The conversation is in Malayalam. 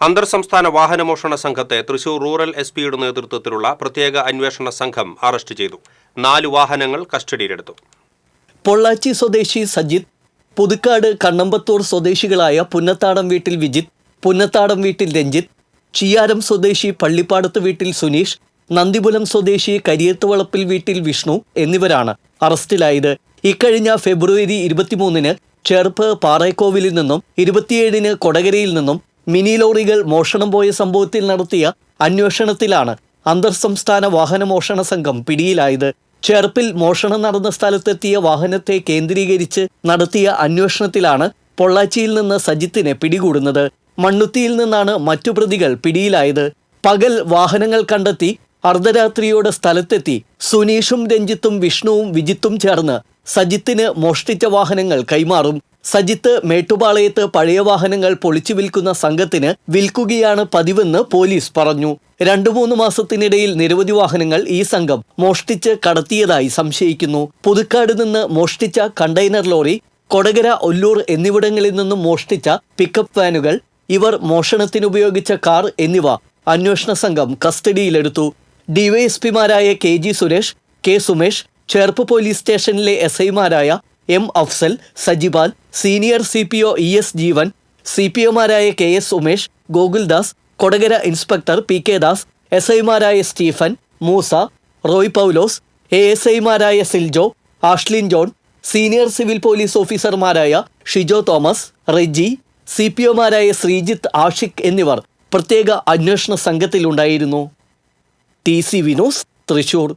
അന്തർ സംസ്ഥാന വാഹനമോഷണ സംഘത്തെ തൃശൂർ റൂറൽ എസ് പിയുടെ നേതൃത്വത്തിലുള്ള പ്രത്യേക അന്വേഷണ സംഘം അറസ്റ്റ് ചെയ്തു. നാല് വാഹനങ്ങൾ കസ്റ്റഡിയിലെടുത്തു. പൊള്ളാച്ചി സ്വദേശി സജിത് പുതുക്കാട് കണ്ണമ്പത്തൂർ സ്വദേശികളായ പുന്നത്താടം വീട്ടിൽ വിജിത്ത് പുന്നത്താടം വീട്ടിൽ രഞ്ജിത്ത് ചിയാരം സ്വദേശി പള്ളിപ്പാടത്ത് വീട്ടിൽ സുനീഷ് നന്ദിപുലം സ്വദേശി കരിയത്തുവളപ്പിൽ വീട്ടിൽ വിഷ്ണു എന്നിവരാണ് അറസ്റ്റിലായത്. ഇക്കഴിഞ്ഞ ഫെബ്രുവരി ഇരുപത്തിമൂന്നിന് ചെറുപ്പ് പാറേക്കോവിലിൽ നിന്നും ഇരുപത്തിയേഴിന് കൊടകരയിൽ നിന്നും മിനി ലോറികൾ മോഷണം പോയ സംഭവത്തിൽ നടത്തിയ അന്വേഷണത്തിലാണ് അന്തർ സംസ്ഥാന വാഹന മോഷണ സംഘം പിടിയിലായത്. ചെറുപ്പിൽ മോഷണം നടന്ന സ്ഥലത്തെത്തിയ വാഹനത്തെ കേന്ദ്രീകരിച്ച് നടത്തിയ അന്വേഷണത്തിലാണ് പൊള്ളാച്ചിയിൽ നിന്ന് സജിത്തിനെ പിടികൂടുന്നത്. മണ്ണുത്തിയിൽ നിന്നാണ് മറ്റു പ്രതികൾ പിടിയിലായത്. പകൽ വാഹനങ്ങൾ കണ്ടെത്തി അർദ്ധരാത്രിയോടെ സ്ഥലത്തെത്തി സുനീഷും രഞ്ജിത്തും വിഷ്ണുവും വിജിത്തും ചേർന്ന് സജിത്തിന് മോഷ്ടിച്ച വാഹനങ്ങൾ കൈമാറും. സജിത്ത് മേട്ടുപാളയത്ത് പഴയ വാഹനങ്ങൾ പൊളിച്ചു വിൽക്കുന്ന സംഘത്തിന് വിൽക്കുകയാണ് പതിവെന്ന് പോലീസ് പറഞ്ഞു. രണ്ടു മൂന്ന് മാസത്തിനിടയിൽ നിരവധി വാഹനങ്ങൾ ഈ സംഘം മോഷ്ടിച്ച് കടത്തിയതായി സംശയിക്കുന്നു. പുതുക്കാട് നിന്ന് മോഷ്ടിച്ച കണ്ടെയ്നർ ലോറി കൊടകര ഒല്ലൂർ എന്നിവിടങ്ങളിൽ നിന്നും മോഷ്ടിച്ച പിക്കപ്പ് വാനുകൾ ഇവർ മോഷണത്തിനുപയോഗിച്ച കാർ എന്നിവ അന്വേഷണ സംഘം കസ്റ്റഡിയിലെടുത്തു. ഡിവൈഎസ്പിമാരായ K G Suresh K Sumesh Cherpu police സ്റ്റേഷനിലെ എസ് ഐമാരായ M Afsal Sajibal senior C P O E S Jeevan C P ഒമാരായ K S Umesh Gokuldas Kodakara inspector P K Das S ഐമാരായ Stephen Moosa Roy Paulose A S ഐമാരായ Siljo Ashlin John senior civil police ഓഫീസർമാരായ Shijo Thomas Reji C P ഒമാരായ Sreejith Ashiq എന്നിവർ പ്രത്യേക അന്വേഷണ സംഘത്തിലുണ്ടായിരുന്നു. T C Vinos Thrissur.